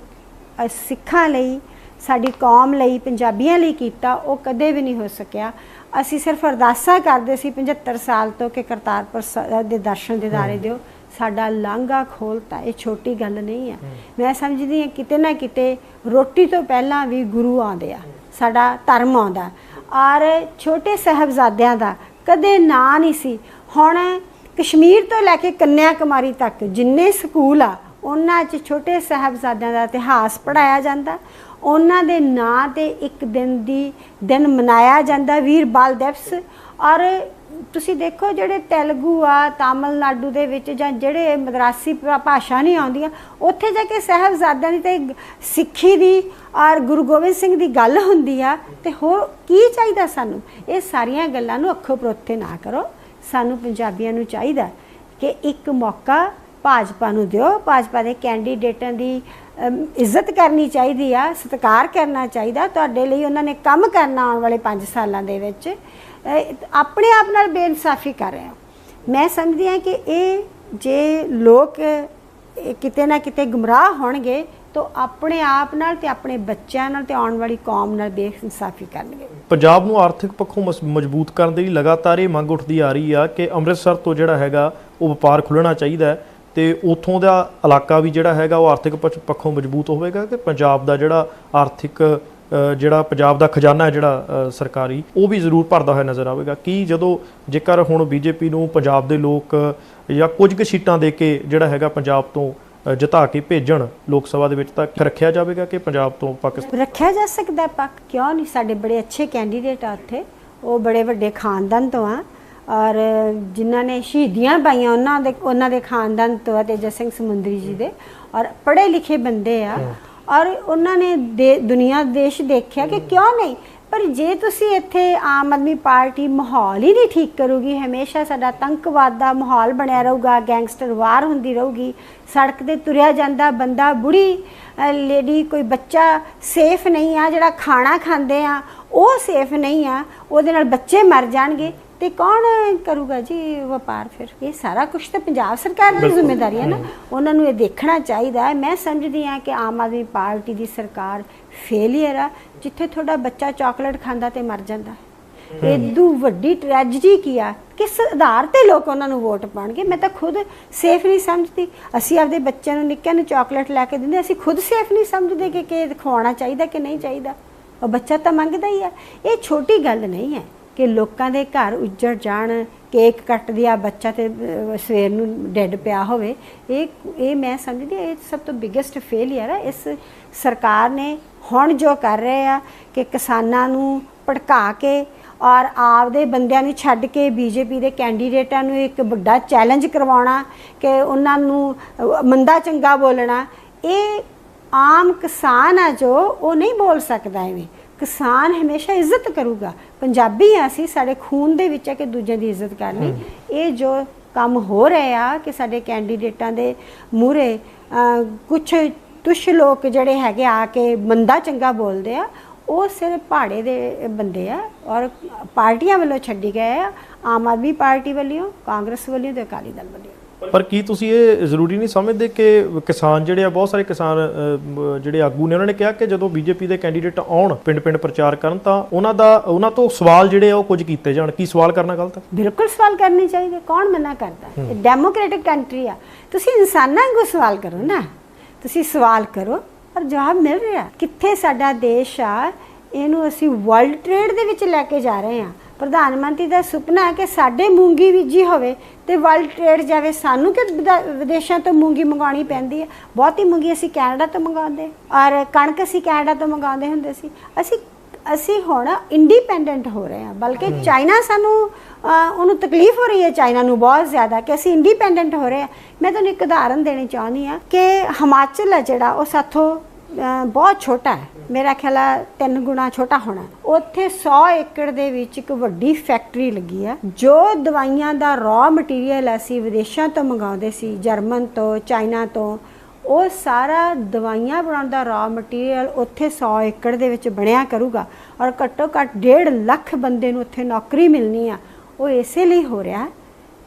ਸਿੱਖਾਂ ਲਈ ਸਾਡੀ ਕੌਮ ਲਈ ਪੰਜਾਬੀਆਂ ਲਈ ਕੀਤਾ ਉਹ ਕਦੇ ਵੀ ਨਹੀਂ ਹੋ ਸਕਿਆ। ਅਸੀਂ ਸਿਰਫ ਅਰਦਾਸਾਂ ਕਰਦੇ ਸੀ 75 ਸਾਲ ਤੋਂ ਕਿ ਕਰਤਾਰਪੁਰ ਦੇ ਦਰਸ਼ਨ ਦਿਦਾਰੇ ਦਿਓ। ਸਾਡਾ ਲਾਂਘਾ ਖੋਲਤਾ, ਇਹ ਛੋਟੀ ਗੱਲ ਨਹੀਂ ਹੈ। ਮੈਂ ਸਮਝਦੀ ਹਾਂ ਕਿਤੇ ਨਾ ਕਿਤੇ ਰੋਟੀ ਤੋਂ ਪਹਿਲਾਂ ਵੀ ਗੁਰੂ ਆਉਂਦੇ ਆ, ਸਾਡਾ ਧਰਮ ਆਉਂਦਾ। ਔਰ ਛੋਟੇ ਸਹਿਬਜ਼ਾਦਿਆਂ ਦਾ ਕਦੇ ਨਾਂ ਨਹੀਂ ਸੀ। ਹੁਣ ਕਸ਼ਮੀਰ ਤੋਂ ਲੈ ਕੇ ਕੰਨਿਆ ਕੁਮਾਰੀ ਤੱਕ ਜਿੰਨੇ ਸਕੂਲ ਆ, ਉਹਨਾਂ 'ਚ ਛੋਟੇ ਸਹਿਬਜ਼ਾਦਿਆਂ ਦਾ ਇਤਿਹਾਸ ਪੜਾਇਆ ਜਾਂਦਾ। ਉਹਨਾਂ ਦੇ ਨਾਂ ਤੇ ਇੱਕ ਦਿਨ ਦੀ ਦਿਨ ਮਨਾਇਆ ਜਾਂਦਾ ਵੀਰ ਬਾਲ ਦਿਵਸ ਔਰ ਤੁਸੀਂ ਦੇਖੋ ਜਿਹੜੇ ਤੇਲਗੂ ਆ, ਤਾਮਿਲਨਾਡੂ ਦੇ ਵਿੱਚ ਜਾਂ ਜਿਹੜੇ ਮਦਰਾਸੀ ਭਾ- ਭਾਸ਼ਾ ਨਹੀਂ ਆਉਂਦੀਆਂ, ਉੱਥੇ ਜਾ ਕੇ ਸਾਹਿਬਜ਼ਾਦਿਆਂ ਦੀ ਤੇ ਸਿੱਖੀ ਦੀ ਔਰ ਗੁਰੂ ਗੋਬਿੰਦ ਸਿੰਘ ਦੀ ਗੱਲ ਹੁੰਦੀ ਆ, ਤੇ ਹੋਰ ਕੀ ਚਾਹੀਦਾ ਸਾਨੂੰ? ਇਹ ਸਾਰੀਆਂ ਗੱਲਾਂ ਨੂੰ ਅੱਖੋਂ ਪਰੋਤੇ ਨਾ ਕਰੋ। ਸਾਨੂੰ ਪੰਜਾਬੀਆਂ ਨੂੰ ਚਾਹੀਦਾ ਕਿ ਇੱਕ ਮੌਕਾ ਭਾਜਪਾ ਨੂੰ ਦਿਓ। ਭਾਜਪਾ ਦੇ ਕੈਂਡੀਡੇਟਾਂ ਦੀ ਇੱਜ਼ਤ ਕਰਨੀ ਚਾਹੀਦੀ ਆ, ਸਤਿਕਾਰ ਕਰਨਾ ਚਾਹੀਦਾ। ਤੁਹਾਡੇ ਲਈ ਉਹਨਾਂ ਨੇ ਕੰਮ ਕਰਨਾ ਆਉਣ ਵਾਲੇ 5 ਸਾਲਾਂ ਦੇ ਵਿੱਚ। ਆਪਣੇ ਆਪ ਨਾਲ ਬੇਇਨਸਾਫੀ ਕਰ ਰਹੇ ਹੋ। ਮੈਂ ਸਮਝਦੀ ਹਾਂ ਕਿ ਇਹ ਜੇ ਲੋਕ ਕਿਤੇ ਨਾ ਕਿਤੇ ਗੁੰਮਰਾਹ ਹੋਣਗੇ, ਤਾਂ ਆਪਣੇ ਆਪ ਨਾਲ ਤੇ ਆਪਣੇ ਬੱਚਿਆਂ ਨਾਲ ਤੇ ਆਉਣ ਵਾਲੀ ਕੌਮ ਨਾਲ ਬੇਇਨਸਾਫੀ ਕਰਨਗੇ। ਪੰਜਾਬ ਨੂੰ ਆਰਥਿਕ ਪੱਖੋਂ ਮਸ- ਮਜ਼ਬੂਤ ਕਰਨ ਦੇ ਲਈ ਲਗਾਤਾਰ ਇਹ ਮੰਗ ਉੱਠਦੀ ਆ ਰਹੀ ਆ ਕਿ ਅੰਮ੍ਰਿਤਸਰ ਤੋਂ ਜਿਹੜਾ ਹੈਗਾ, ਉਹ ਵਪਾਰ ਖੁੱਲਣਾ ਚਾਹੀਦਾ ਹੈ ਤੇ ਉਥੋਂ ਦਾ ਇਲਾਕਾ ਵੀ ਜਿਹੜਾ ਹੈਗਾ, ਉਹ ਆਰਥਿਕ ਪੱਖੋਂ ਮਜ਼ਬੂਤ ਹੋਵੇਗਾ ਕਿ ਪੰਜਾਬ ਦਾ ਜਿਹੜਾ ਆਰਥਿਕ ਜਿਹੜਾ ਪੰਜਾਬ ਦਾ ਖਜ਼ਾਨਾ ਹੈ ਜਿਹੜਾ ਸਰਕਾਰੀ ਉਹ ਵੀ ਜ਼ਰੂਰ ਭਰਦਾ ਹੋਇਆ ਨਜ਼ਰ ਆਵੇਗਾ। ਕੀ ਜਦੋਂ ਜੇਕਰ ਹੁਣ ਬੀਜੇਪੀ ਨੂੰ ਪੰਜਾਬ ਦੇ ਲੋਕ ਜਾਂ ਕੁਝ ਕੁ ਸੀਟਾਂ ਦੇ ਕੇ ਜਿਹੜਾ ਹੈਗਾ ਪੰਜਾਬ ਤੋਂ ਜਿਤਾ ਕੇ ਭੇਜਣ ਲੋਕ ਸਭਾ ਦੇ ਵਿੱਚ ਤਾਂ ਰੱਖਿਆ ਜਾਵੇਗਾ ਕਿ ਪੰਜਾਬ ਤੋਂ ਪਾਕਿਸਤਾਨ? ਰੱਖਿਆ ਜਾ ਸਕਦਾ ਪੱਕ ਕਿਉਂ ਨਹੀਂ? ਸਾਡੇ ਬੜੇ ਅੱਛੇ ਕੈਂਡੀਡੇਟ ਆ ਉੱਥੇ। ਉਹ ਬੜੇ ਵੱਡੇ ਖਾਨਦਾਨ ਤੋਂ ਆ। ਔਰ ਜਿਨ੍ਹਾਂ ਨੇ ਸ਼ਹੀਦੀਆਂ ਪਾਈਆਂ ਉਹਨਾਂ ਦੇ ਉਹਨਾਂ ਦੇ ਖਾਨਦਾਨ ਤੋਂ ਆ ਤੇਜਾ ਸਿੰਘ ਸਮੁੰਦਰੀ ਜੀ ਦੇ। ਔਰ ਪੜ੍ਹੇ ਲਿਖੇ ਬੰਦੇ ਆ। ਔਰ ਉਹਨਾਂ ਨੇ ਦੁਨੀਆ ਦੇਸ਼ ਦੇਖਿਆ ਕਿ ਕਿਉਂ ਨਹੀਂ? ਪਰ ਜੇ ਤੁਸੀਂ ਇੱਥੇ ਆਮ ਆਦਮੀ ਪਾਰਟੀ ਮਾਹੌਲ ਹੀ ਨਹੀਂ ਠੀਕ ਕਰੂਗੀ ਹਮੇਸ਼ਾ ਸਾਡਾ ਤੰਕਵਾਦ ਦਾ ਮਾਹੌਲ ਬਣਿਆ ਰਹੂਗਾ ਗੈਂਗਸਟਰ ਵਾਰ ਹੁੰਦੀ ਰਹੂਗੀ ਸੜਕ ਤੇ ਤੁਰਿਆ ਜਾਂਦਾ ਬੰਦਾ ਬੁੜੀ ਲੇਡੀ ਕੋਈ ਬੱਚਾ ਸੇਫ ਨਹੀਂ ਆ ਜਿਹੜਾ ਖਾਣਾ ਖਾਂਦੇ ਆ ਉਹ ਸੇਫ ਨਹੀਂ ਆ ਉਹਦੇ ਨਾਲ ਬੱਚੇ ਮਰ ਜਾਣਗੇ। ਤੇ ਕੌਣ ਕਰੂਗਾ ਜੀ ਵਪਾਰ ਫਿਰ? ਇਹ ਸਾਰਾ ਕੁਝ ਤਾਂ ਪੰਜਾਬ ਸਰਕਾਰ ਦੀ। ਜ਼ਿੰਮੇਵਾਰੀ ਹੈ ਨਾ। ਉਹਨਾਂ ਨੂੰ ਇਹ ਦੇਖਣਾ ਚਾਹੀਦਾ ਹੈ। ਮੈਂ ਸਮਝਦੀ ਹਾਂ ਕਿ ਆਮ ਆਦਮੀ ਪਾਰਟੀ ਦੀ ਸਰਕਾਰ ਫੇਲਿਅਰ ਆ ਜਿੱਥੇ ਤੁਹਾਡਾ ਬੱਚਾ ਚਾਕਲੇਟ ਖਾਂਦਾ ਤੇ ਮਰ ਜਾਂਦਾ। ਇਦੋਂ ਵੱਡੀ ਟ੍ਰੈਜਡੀ ਕੀ ਆ? ਕਿਸ ਆਧਾਰ ਤੇ ਲੋਕ ਉਹਨਾਂ ਨੂੰ ਵੋਟ ਪਾਣਗੇ ਮੈਂ ਤਾਂ ਖੁਦ ਸੇਫ ਨਹੀਂ ਸਮਝਦੀ। ਅਸੀਂ ਆਪਦੇ ਬੱਚਿਆਂ ਨੂੰ ਨਿੱਕਿਆਂ ਨੂੰ ਚਾਕਲੇਟ ਲੈ ਕੇ ਦਿੰਦੇ ਅਸੀਂ ਖੁਦ ਸੇਫ ਨਹੀਂ ਸਮਝਦੇ ਕਿ ਕਿ ਖਵਾਉਣਾ ਚਾਹੀਦਾ ਕਿ ਨਹੀਂ ਚਾਹੀਦਾ। ਉਹ ਬੱਚਾ ਤਾਂ ਮੰਗਦਾ ਹੀ ਆ। ਇਹ ਛੋਟੀ ਗੱਲ ਨਹੀਂ ਹੈ। ਕਿ ਲੋਕਾਂ ਦੇ ਘਰ ਉੱਜੜ ਜਾਣ ਕੇਕ ਕੱਟਦੀ ਆ ਬੱਚਾ ਤੇ ਸਵੇਰ ਨੂੰ ਡੈੱਡ ਪਿਆ ਹੋਵੇ, ਇਹ ਇਹ ਮੈਂ ਸਮਝਦੀ ਇਹ ਸਭ ਤੋਂ ਬਿਗੇਸਟ ਫੇਲਿਅਰ ਹੈ ਇਸ ਸਰਕਾਰ ਨੇ ਹੁਣ ਜੋ ਕਰ ਰਹੇ ਆ, ਕਿ ਕਿਸਾਨਾਂ ਨੂੰ ਭੜਕਾ ਕੇ ਔਰ ਆਪਦੇ ਬੰਦਿਆਂ ਨੂੰ ਛੱਡ ਕੇ ਬੀਜੇਪੀ ਦੇ ਕੈਂਡੀਡੇਟਾਂ ਨੂੰ ਇੱਕ ਵੱਡਾ ਚੈਲੰਜ ਕਰਵਾਉਣਾ, ਕਿ ਉਹਨਾਂ ਨੂੰ ਮੰਦਾ ਚੰਗਾ ਬੋਲਣਾ, ਇਹ ਆਮ ਕਿਸਾਨ ਆ ਜੋ ਉਹ ਨਹੀਂ ਬੋਲ ਸਕਦਾ ਐਵੇਂ। ਕਿਸਾਨ ਹਮੇਸ਼ਾ ਇੱਜ਼ਤ ਕਰੂਗਾ। ਪੰਜਾਬੀ ਆ ਅਸੀਂ ਸਾਡੇ ਖੂਨ ਦੇ ਵਿੱਚ ਹੈ ਕਿ ਦੂਜਿਆਂ ਦੀ ਇੱਜ਼ਤ ਕਰਨੀ ਇਹ ਜੋ ਕੰਮ ਹੋ ਰਹੇ ਆ ਕਿ ਸਾਡੇ ਕੈਂਡੀਡੇਟਾਂ ਦੇ ਮੂਹਰੇ ਕੁਝ ਤੁਸ਼ ਲੋਕ ਜਿਹੜੇ ਹੈਗੇ ਆ ਕੇ ਮੰਦਾ ਚੰਗਾ ਬੋਲਦੇ ਆ ਉਹ ਸਿਰਫ ਪਹਾੜੇ ਦੇ ਬੰਦੇ ਆ ਔਰ ਪਾਰਟੀਆਂ ਵੱਲੋਂ ਛੱਡੀ ਗਏ ਆ ਆਮ ਆਦਮੀ ਪਾਰਟੀ ਵੱਲੋਂ ਕਾਂਗਰਸ ਵੱਲੋਂ ਤੇ ਅਕਾਲੀ ਦਲ ਵੱਲੋਂ। ਪਰ ਕੀ ਤੁਸੀਂ ਇਹ ਜ਼ਰੂਰੀ ਨਹੀਂ ਸਮਝਦੇ ਕਿ ਕਿਸਾਨ ਜਿਹੜੇ ਆ ਬਹੁਤ ਸਾਰੇ ਕਿਸਾਨ ਜਿਹੜੇ ਆਗੂ ਨੇ ਉਹਨਾਂ ਨੇ ਕਿਹਾ ਕਿ ਜਦੋਂ ਬੀਜੇਪੀ ਦੇ ਕੈਂਡੀਡੇਟ ਆਉਣ ਪਿੰਡ-ਪਿੰਡ ਪ੍ਰਚਾਰ ਕਰਨ ਤਾਂ ਉਹਨਾਂ ਦਾ ਉਹਨਾਂ ਤੋਂ ਸਵਾਲ ਜਿਹੜੇ ਆ ਉਹ ਕੁਝ ਕੀਤੇ ਜਾਣ। ਕੀ ਸਵਾਲ ਕਰਨਾ ਗਲਤ ਹੈ? ਬਿਲਕੁਲ ਸਵਾਲ ਕਰਨੇ ਚਾਹੀਦੇ। ਕੌਣ ਮਨਾ ਕਰਦਾ? ਇਹ ਡੈਮੋਕ੍ਰੈਟਿਕ ਕੰਟਰੀ ਆ। ਤੁਸੀਂ ਇਨਸਾਨਾਂ ਵਾਂਗੂ ਸਵਾਲ ਕਰੋ ਨਾ। ਤੁਸੀਂ ਸਵਾਲ ਕਰੋ ਪਰ ਜਵਾਬ ਮਿਲ ਰਿਹਾ। ਕਿੱਥੇ ਸਾਡਾ ਦੇਸ਼ ਆ ਇਹਨੂੰ ਅਸੀਂ ਵਰਲਡ ਟ੍ਰੇਡ ਦੇ ਵਿੱਚ ਲੈ ਕੇ ਜਾ ਰਹੇ ਹਾਂ। ਪ੍ਰਧਾਨ ਮੰਤਰੀ ਦਾ ਸੁਪਨਾ ਹੈ ਕਿ ਸਾਡੇ ਮੂੰਗੀ ਬੀਜੀ ਹੋਵੇ ਤੇ ਵਰਲਡ ਟ੍ਰੇਡ ਜਾਵੇ। ਸਾਨੂੰ ਕਿ ਵਿਦਾ- ਵਿਦੇਸ਼ਾਂ ਤੋਂ ਮੂੰਗੀ ਮੰਗਾਉਣੀ ਪੈਂਦੀ ਹੈ? ਬਹੁਤੀ ਮੂੰਗੀ ਅਸੀਂ ਕੈਨੇਡਾ ਤੋਂ ਮੰਗਾਉਂਦੇ। ਔਰ ਕਣਕ ਅਸੀਂ ਕੈਨੇਡਾ ਤੋਂ ਮੰਗਾਉਂਦੇ ਹੁੰਦੇ ਸੀ। ਅਸੀਂ ਅਸੀਂ ਹੁਣ ਇੰਡੀਪੈਂਡੈਂਟ ਹੋ ਰਹੇ ਹਾਂ। ਬਲਕਿ ਚਾਈਨਾ ਸਾਨੂੰ ਉਹਨੂੰ ਤਕਲੀਫ ਹੋ ਰਹੀ ਹੈ ਚਾਈਨਾ ਨੂੰ ਬਹੁਤ ਜ਼ਿਆਦਾ ਕਿ ਅਸੀਂ ਇੰਡੀਪੈਂਡੈਂਟ ਹੋ ਰਹੇ ਹਾਂ। ਮੈਂ ਤੁਹਾਨੂੰ ਇੱਕ ਉਦਾਹਰਨ ਦੇਣੀ ਚਾਹੁੰਦੀ ਹਾਂ ਕਿ ਹਿਮਾਚਲ ਹੈ ਜਿਹੜਾ ਉਹ ਸਾਥੋਂ ਬਹੁਤ ਛੋਟਾ ਹੈ। ਮੇਰਾ ਖਿਆਲ ਹੈ ਤਿੰਨ ਗੁਣਾ ਛੋਟਾ ਹੋਣਾ। ਉੱਥੇ 100 ਏਕੜ ਦੇ ਵਿੱਚ ਇੱਕ ਵੱਡੀ ਫੈਕਟਰੀ ਲੱਗੀ ਆ, ਜੋ ਦਵਾਈਆਂ ਦਾ ਰॉ ਮਟੀਰੀਅਲ ਅਸੀਂ ਵਿਦੇਸ਼ਾਂ ਤੋਂ ਮੰਗਾਉਂਦੇ ਸੀ, ਜਰਮਨ ਤੋਂ, ਚਾਈਨਾ ਤੋਂ। ਉਹ ਸਾਰਾ ਦਵਾਈਆਂ ਬਣਾਉਣ ਦਾ ਰॉ ਮਟੀਰੀਅਲ ਉੱਥੇ 100 ਏਕੜ ਦੇ ਵਿੱਚ ਬਣਿਆ ਕਰੂਗਾ ਔਰ ਘੱਟੋ ਘੱਟ 1.5 ਲੱਖ ਬੰਦੇ ਨੂੰ ਉੱਥੇ ਨੌਕਰੀ ਮਿਲਣੀ ਆ। ਉਹ ਇਸੇ ਲਈ ਹੋ ਰਿਹਾ।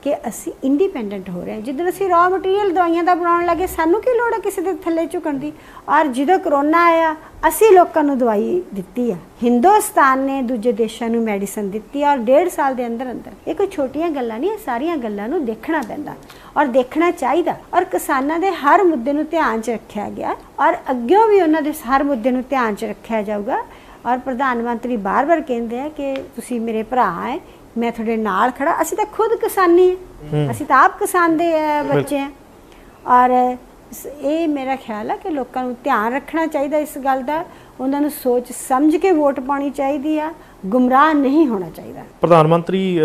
ਕਿ ਅਸੀਂ ਇੰਡੀਪੈਂਡੈਂਟ ਹੋ ਰਹੇ ਹਾਂ। ਜਦੋਂ ਅਸੀਂ ਰॉ ਮਟੀਰੀਅਲ ਦਵਾਈਆਂ ਦਾ ਬਣਾਉਣ ਲੱਗੇ, ਸਾਨੂੰ ਕੀ ਲੋੜ ਹੈ ਕਿਸੇ ਦੇ ਥੱਲੇ ਝੁਕਣ ਦੀ? ਔਰ ਜਦੋਂ ਕਰੋਨਾ ਆਇਆ, ਅਸੀਂ ਲੋਕਾਂ ਨੂੰ ਦਵਾਈ ਦਿੱਤੀ ਆ। ਹਿੰਦੁਸਤਾਨ ਨੇ ਦੂਜੇ ਦੇਸ਼ਾਂ ਨੂੰ ਮੈਡੀਸਨ ਦਿੱਤੀ ਔਰ ਡੇਢ ਸਾਲ ਦੇ ਅੰਦਰ ਅੰਦਰ। ਇਹ ਕੋਈ ਛੋਟੀਆਂ ਗੱਲਾਂ ਨਹੀਂ, ਇਹ ਸਾਰੀਆਂ ਗੱਲਾਂ ਨੂੰ ਦੇਖਣਾ ਪੈਂਦਾ। ਔਰ ਦੇਖਣਾ ਚਾਹੀਦਾ। ਔਰ ਕਿਸਾਨਾਂ ਦੇ ਹਰ ਮੁੱਦੇ ਨੂੰ ਧਿਆਨ 'ਚ ਰੱਖਿਆ ਗਿਆ। ਔਰ ਅੱਗੇ ਵੀ ਉਹਨਾਂ ਦੇ ਹਰ ਮੁੱਦੇ ਨੂੰ ਧਿਆਨ 'ਚ ਰੱਖਿਆ ਜਾਊਗਾ। ਔਰ ਪ੍ਰਧਾਨ ਮੰਤਰੀ ਬਾਰ-ਬਾਰ ਕਹਿੰਦੇ ਆ ਕਿ ਤੁਸੀਂ ਮੇਰੇ ਭਰਾ ਹੈ ਮੈਂ ਤੁਹਾਡੇ ਨਾਲ ਖੜਾ ਅਸੀਂ ਤਾਂ ਖੁਦ ਕਿਸਾਨੀ ਹੈ। ਅਸੀਂ ਤਾਂ ਆਪ ਕਿਸਾਨ ਦੇ ਬੱਚੇ ਆ। ਔਰ ਇਹ ਮੇਰਾ ਖਿਆਲ ਹੈ ਕਿ ਲੋਕਾਂ ਨੂੰ ਧਿਆਨ ਰੱਖਣਾ ਚਾਹੀਦਾ ਇਸ ਗੱਲ ਦਾ। ਉਹਨਾਂ ਨੂੰ ਸੋਚ ਸਮਝ ਕੇ ਵੋਟ ਪਾਉਣੀ ਚਾਹੀਦੀ ਆ ਗੁੰਮਰਾਹ ਨਹੀਂ ਹੋਣਾ ਚਾਹੀਦਾ। ਪ੍ਰਧਾਨ ਮੰਤਰੀ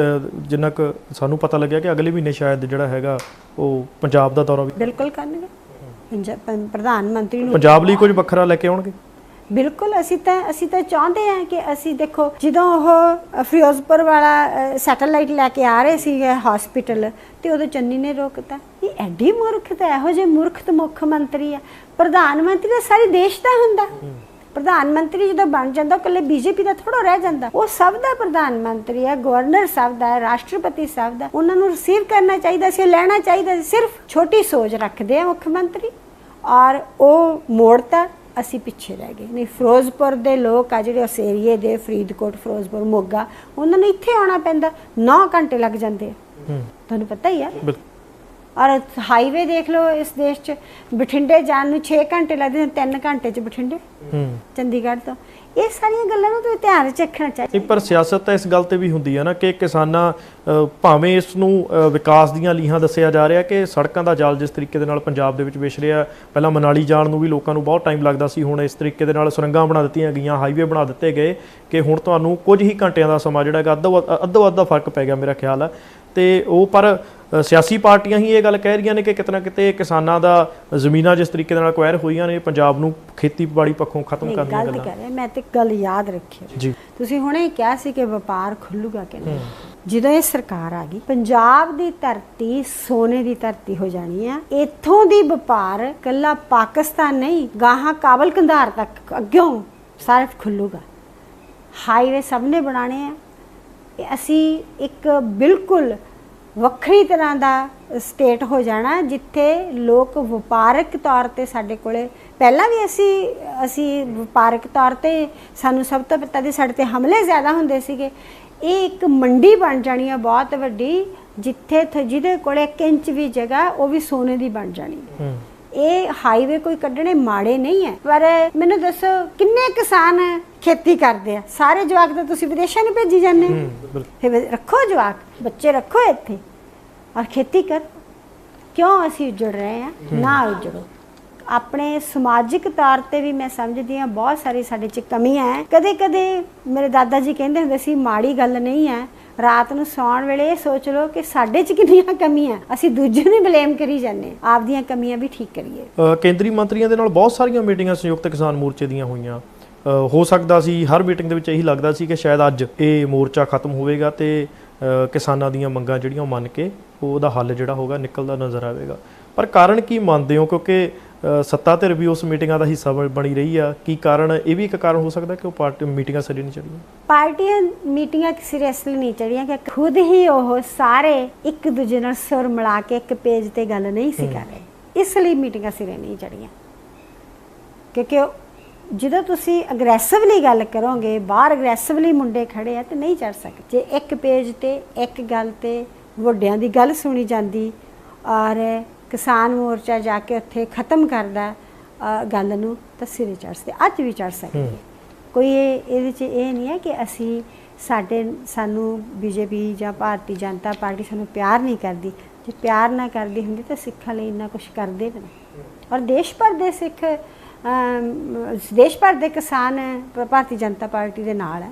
ਜਿੰਨਾ ਕੁ ਸਾਨੂੰ ਪਤਾ ਲੱਗਿਆ ਕਿ ਅਗਲੇ ਮਹੀਨੇ ਸ਼ਾਇਦ ਜਿਹੜਾ ਹੈਗਾ ਉਹ ਪੰਜਾਬ ਦਾ ਦੌਰਾ ਵੀ ਬਿਲਕੁਲ ਕਰਨਗੇ। ਪ੍ਰਧਾਨ ਮੰਤਰੀ ਨੂੰ ਪੰਜਾਬ ਲਈ ਕੁਝ ਵੱਖਰਾ ਲੈ ਕੇ ਆਉਣਗੇ? ਬਿਲਕੁਲ, ਅਸੀਂ ਤਾਂ ਅਸੀਂ ਤਾਂ ਚਾਹੁੰਦੇ ਹਾਂ ਕਿ ਅਸੀਂ ਦੇਖੋ, ਜਦੋਂ ਉਹ ਫਿਰੋਜ਼ਪੁਰ ਵਾਲਾ ਸੈਟੇਲਾਈਟ ਲੈ ਕੇ ਆ ਰਹੇ ਸੀਗੇ ਹਸਪੀਟਲ ਤੇ ਉਦੋਂ ਚੰਨੀ ਨੇ ਰੋਕਤਾ। ਇਹ ਐਡੀ ਮੂਰਖਤਾ ਇਹੋ ਜਿਹੇ ਮੂਰਖਤ ਮੁੱਖ ਮੰਤਰੀ ਆ। ਪ੍ਰਧਾਨ ਮੰਤਰੀ ਤਾਂ ਸਾਰੇ ਦੇਸ਼ ਦਾ ਹੁੰਦਾ। ਪ੍ਰਧਾਨ ਮੰਤਰੀ ਜਦੋਂ ਬਣ ਜਾਂਦਾ, ਉਹ ਇਕੱਲੇ ਬੀਜੇਪੀ ਦਾ ਥੋੜਾ ਰਹਿ ਜਾਂਦਾ। ਉਹ ਸਭ ਦਾ ਪ੍ਰਧਾਨ ਮੰਤਰੀ ਹੈ ਗਵਰਨਰ ਸਭ ਦਾ ਹੈ ਰਾਸ਼ਟਰਪਤੀ ਸਭ ਦਾ। ਉਹਨਾਂ ਨੂੰ ਰਿਸੀਵ ਕਰਨਾ ਚਾਹੀਦਾ ਸੀ ਲੈਣਾ ਚਾਹੀਦਾ ਸੀ। ਸਿਰਫ ਛੋਟੀ ਸੋਚ ਰੱਖਦੇ ਆ ਮੁੱਖ ਮੰਤਰੀ। ਔਰ ਉਹ ਮੋੜਤਾ। ਅਸੀਂ ਪਿੱਛੇ ਰਹਿ ਗਏ। ਨਹੀਂ ਫਿਰੋਜ਼ਪੁਰ ਦੇ ਲੋਕ ਆ ਜਿਹੜੇ ਉਸ ਏਰੀਏ ਦੇ ਫਰੀਦਕੋਟ ਫਿਰੋਜ਼ਪੁਰ ਮੋਗਾ ਉਹਨਾਂ ਨੂੰ ਇੱਥੇ ਆਉਣਾ ਪੈਂਦਾ। 9 ਘੰਟੇ ਲੱਗ ਜਾਂਦੇ ਤੁਹਾਨੂੰ ਪਤਾ ਹੀ ਆ। ਔਰ ਹਾਈਵੇ ਦੇਖ ਲਓ ਇਸ ਦੇਸ਼ 'ਚ। ਬਠਿੰਡੇ ਜਾਣ ਨੂੰ 6 ਘੰਟੇ ਲੱਗਦੇ ਨੇ 3 ਘੰਟੇ 'ਚ ਬਠਿੰਡੇ। ਚੰਡੀਗੜ੍ਹ ਤੋਂ। ਇਹ ਸਾਰੀਆਂ ਗੱਲਾਂ ਨੂੰ ਤੁਸੀਂ ਧਿਆਨ ਵਿੱਚ ਰੱਖਣਾ ਚਾਹੀਦਾ। ਪਰ ਸਿਆਸਤ ਤਾਂ ਇਸ ਗੱਲ ਤੇ ਵੀ ਹੁੰਦੀ ਹੈ ਨਾ ਕਿ ਕਿਸਾਨਾਂ ਭਾਵੇਂ ਇਸ ਨੂੰ ਵਿਕਾਸ ਦੀਆਂ ਲੀਹਾਂ ਦੱਸਿਆ ਜਾ ਰਿਹਾ ਕਿ ਸੜਕਾਂ ਦਾ ਜਾਲ ਜਿਸ ਤਰੀਕੇ ਦੇ ਨਾਲ ਪੰਜਾਬ ਦੇ ਵਿੱਚ ਵਿਛ ਰਿਹਾ, ਪਹਿਲਾਂ ਮਨਾਲੀ ਜਾਣ ਨੂੰ ਵੀ ਲੋਕਾਂ ਨੂੰ ਬਹੁਤ ਟਾਈਮ ਲੱਗਦਾ ਸੀ, ਹੁਣ ਇਸ ਤਰੀਕੇ ਦੇ ਨਾਲ ਸੁਰੰਗਾਂ ਬਣਾ ਦਿੱਤੀਆਂ ਗਈਆਂ ਹਾਈਵੇ ਬਣਾ ਦਿੱਤੇ ਗਏ ਕਿ ਹੁਣ ਤੁਹਾਨੂੰ ਕੁਝ ਹੀ ਘੰਟਿਆਂ ਦਾ ਸਮਾਂ ਜਿਹੜਾ ਹੈਗਾ ਅੱਧੋ ਅੱਧੋ ਅੱਧਾ ਫ਼ਰਕ ਪੈ ਗਿਆ ਮੇਰਾ ਖਿਆਲ ਹੈ ਤੇ ਉਹ ਪਰ ਸਿਆਸੀ ਪਾਰਟੀਆਂ ਹੀ ਇਹ ਗੱਲ ਕਹਿ ਰਹੀਆਂ ਨੇ ਕਿ ਕਿਤਨਾ ਕਿਤੇ ਕਿਸਾਨਾਂ ਦਾ ਜ਼ਮੀਨਾਂ ਜਿਸ ਤਰੀਕੇ ਦੇ ਨਾਲ ਅਕਵਾਇਰ ਹੋਈਆਂ ਨੇ ਪੰਜਾਬ ਨੂੰ ਖੇਤੀਬਾੜੀ ਪੱਖੋਂ ਖਤਮ ਕਰਨ ਦੀਆਂ ਗਲਤ ਗੱਲਾਂ। ਕਰ ਰਹੇ ਮੈਂ ਤੇ ਗੱਲ ਯਾਦ ਰੱਖਿਓ ਜੀ। ਤੁਸੀਂ ਹੁਣੇ ਕਿਹਾ ਸੀ ਕਿ ਵਪਾਰ ਖੁੱਲੂਗਾ ਕਿ ਨਹੀਂ। ਜਦੋਂ ਇਹ ਸਰਕਾਰ ਆ ਗਈ ਪੰਜਾਬ ਦੀ ਧਰਤੀ ਸੋਨੇ ਦੀ ਧਰਤੀ ਹੋ ਜਾਣੀ ਆ। ਇੱਥੋਂ ਦੀ ਵਪਾਰ ਕੱਲਾ ਪਾਕਿਸਤਾਨ ਨਹੀਂ ਗਾਹਾਂ ਕਾਬਲ ਕੰਧਾਰ ਤੱਕ ਅੱਗਿਓਂ ਸਾਰਾ ਖੁੱਲੂਗਾ। ਹਾਈਵੇ ਸਭ ਨੇ ਬਣਾਣੇ ਆ। ਅਸੀਂ ਇੱਕ ਬਿਲਕੁਲ ਵੱਖਰੀ ਤਰ੍ਹਾਂ ਦਾ ਸਟੇਟ ਹੋ ਜਾਣਾ, ਜਿੱਥੇ ਲੋਕ ਵਪਾਰਕ ਤੌਰ ਤੇ ਸਾਡੇ ਕੋਲੇ, ਪਹਿਲਾਂ ਵੀ ਅਸੀਂ ਅਸੀਂ ਵਪਾਰਕ ਤੌਰ ਤੇ ਸਾਨੂੰ ਸਭ ਤੋਂ ਪਤਾ ਦੀ ਸਾਡੇ ਤੇ ਹਮਲੇ ਜ਼ਿਆਦਾ ਹੁੰਦੇ ਸੀਗੇ। ਇਹ ਇੱਕ ਮੰਡੀ ਬਣ ਜਾਣੀ ਆ ਬਹੁਤ ਵੱਡੀ, ਜਿੱਥੇ ਜਿਹਦੇ ਕੋਲੇ ਕਿੰਚ ਵੀ ਜਗ੍ਹਾ, ਉਹ ਵੀ ਸੋਨੇ ਦੀ ਬਣ ਜਾਣੀ। ਹੂੰ। ਇਹ ਹਾਈਵੇ ਕੋਈ ਕੱਢਣੇ ਮਾੜੇ ਨਹੀਂ ਹੈ ਪਰ ਮੈਨੂੰ ਦੱਸੋ ਕਿੰਨੇ ਕਿਸਾਨ ਖੇਤੀ ਕਰਦੇ ਆ? ਸਾਰੇ ਜਵਾਕ ਤਾਂ ਤੁਸੀਂ ਵਿਦੇਸ਼ਾਂ ਨੂੰ ਭੇਜੀ ਜਾਂਦੇ ਫਿਰ ਰੱਖੋ ਜਵਾਕ ਬੱਚੇ ਰੱਖੋ ਇੱਥੇ। ਔਰ ਖੇਤੀ ਕਰ। ਕਿਉਂ ਅਸੀਂ ਉੱਜੜ ਰਹੇ ਆ? ਨਾ ਉੱਜੜੋ। ਆਪਣੇ ਸਮਾਜਿਕ ਤੌਰ ਤੇ ਵੀ ਮੈਂ ਸਮਝਦੀ ਹਾਂ ਬਹੁਤ ਸਾਰੀ ਸਾਡੇ 'ਚ ਕਮੀਆਂ ਹੈ ਕਦੇ ਕਦੇ ਮੇਰੇ ਦਾਦਾ ਜੀ ਕਹਿੰਦੇ ਹੁੰਦੇ ਸੀ ਮਾੜੀ ਗੱਲ ਨਹੀਂ ਹੈ ਰਾਤ ਨੂੰ ਸੌਣ ਵੇਲੇ ਇਹ ਸੋਚ ਲਓ ਕਿ ਸਾਡੇ 'ਚ ਕਿੰਨੀਆਂ ਕਮੀਆਂ, ਅਸੀਂ ਦੂਜੇ ਨੂੰ ਬਲੇਮ ਕਰੀ ਜਾਂਦੇ ਆਪਦੀਆਂ ਕਮੀਆਂ ਵੀ ਠੀਕ ਕਰੀਏ। ਕੇਂਦਰੀ ਮੰਤਰੀਆਂ ਦੇ ਨਾਲ ਬਹੁਤ ਸਾਰੀਆਂ ਮੀਟਿੰਗਾਂ ਸੰਯੁਕਤ ਕਿਸਾਨ ਮੋਰਚੇ ਦੀਆਂ ਹੋਈਆਂ। ਹੋ ਸਕਦਾ ਸੀ ਹਰ ਮੀਟਿੰਗ ਦੇ ਵਿੱਚ ਇਹੀ ਲੱਗਦਾ ਸੀ ਕਿ ਸ਼ਾਇਦ ਅੱਜ ਇਹ ਮੋਰਚਾ ਖਤਮ ਹੋਵੇਗਾ ਤੇ ਕਿਸਾਨਾਂ ਦੀਆਂ ਮੰਗਾਂ ਜਿਹੜੀਆਂ ਉਹ ਮੰਨ ਕੇ ਉਹਦਾ ਹੱਲ ਜਿਹੜਾ ਹੋਗਾ ਨਿਕਲਦਾ ਨਜ਼ਰ ਆਵੇਗਾ। ਪਰ ਕਾਰਨ ਕੀ ਮੰਨਦੇ ਹੋ? ਕਿਉਂਕਿ ਸੱਤਾ ਧਿਰ ਵੀ ਉਸ ਮੀਟਿੰਗਾਂ ਦਾ ਹਿੱਸਾ ਬਣ- ਰਹੀ ਆ। ਕੀ ਕਾਰਨ ਇਹ ਵੀ ਇੱਕ ਕਾਰਨ ਹੋ ਸਕਦਾ ਕਿ ਉਹ ਪਾਰਟੀ ਮੀਟਿੰਗਾਂ ਸਿਰੇ ਨਹੀਂ ਚੜੀਆਂ ਪਾਰਟੀਆਂ ਮੀਟਿੰਗਾਂ ਸੀਰੀਅਸਲੀ ਨਹੀਂ ਚੜੀਆਂ ਕਿ ਖੁਦ ਹੀ ਉਹ ਸਾਰੇ ਇੱਕ ਦੂਜੇ ਨਾਲ ਸੁਰ ਮਿਲਾ ਕੇ ਇੱਕ ਪੇਜ ਤੇ ਗੱਲ ਨਹੀਂ ਸੀ ਕਰ ਰਹੇ। ਇਸ ਲਈ ਮੀਟਿੰਗਾਂ ਸਿਰੇ ਨਹੀਂ ਚੜੀਆਂ ਕਿਉਂਕਿ ਜਦੋਂ ਤੁਸੀਂ ਅਗਰੈਸਿਵਲੀ ਗੱਲ ਕਰੋਗੇ ਬਾਹਰ ਅਗਰੈਸਿਵਲੀ ਮੁੰਡੇ ਖੜੇ ਆ ਤੇ ਨਹੀਂ ਚੜ ਸਕਦੇ। ਜੇ ਇੱਕ ਪੇਜ ਤੇ ਇੱਕ ਗੱਲ ਤੇ ਵੱਡਿਆਂ ਦੀ ਗੱਲ ਸੁਣੀ ਜਾਂਦੀ ਔਰ ਕਿਸਾਨ ਮੋਰਚਾ ਜਾ ਕੇ ਉੱਥੇ ਖਤਮ ਕਰਦਾ ਗੱਲ ਨੂੰ ਤਾਂ ਸਿਰੇ ਚੜ ਸਕਦੇ ਅੱਜ ਵੀ ਚੜ ਸਕਦੇ। ਕੋਈ ਇਹ ਇਹਦੇ ਚ ਇਹ ਨਹੀਂ ਹੈ ਕਿ ਅਸੀਂ ਸਾਡੇ ਸਾਨੂੰ ਬੀਜੇਪੀ ਜਾਂ ਭਾਰਤੀ ਜਨਤਾ ਪਾਰਟੀ ਸਾਨੂੰ ਪਿਆਰ ਨਹੀਂ ਕਰਦੀ। ਜੇ ਪਿਆਰ ਨਾ ਕਰਦੀ ਹੁੰਦੀ ਤਾਂ ਸਿੱਖਾਂ ਲਈ ਇੰਨਾ ਕੁਝ ਕਰਦੇ ਵੀ ਨਹੀਂ। ਔਰ ਦੇਸ਼ ਭਰ ਦੇ ਸਿੱਖ ਦੇਸ਼ ਭਰ ਦੇ ਕਿਸਾਨ ਭਾਰਤੀ ਜਨਤਾ ਪਾਰਟੀ ਦੇ ਨਾਲ ਹੈ।